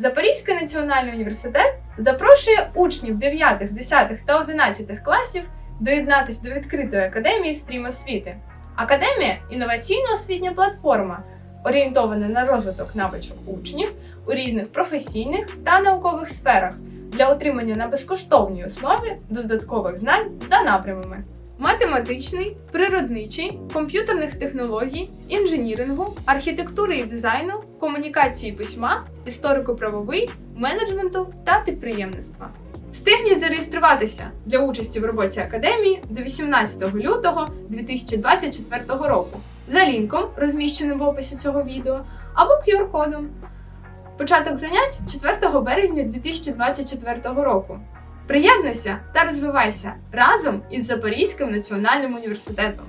Запорізький національний університет запрошує учнів 9, 10 та 11 класів доєднатися до відкритої академії стрім освіти. Академія інноваційна освітня платформа, орієнтована на розвиток навичок учнів у різних професійних та наукових сферах для отримання на безкоштовній основі додаткових знань за напрямами. Математичний, природничий, комп'ютерних технологій, інженірингу, архітектури і дизайну, комунікації письма, історико-правовий, менеджменту та підприємництва. Встигніть зареєструватися для участі в роботі академії до 18 лютого 2024 року за лінком, розміщеним в описі цього відео, або QR-кодом. Початок занять 4 березня 2024 року. Приєднуйся та розвивайся разом із Запорізьким національним університетом.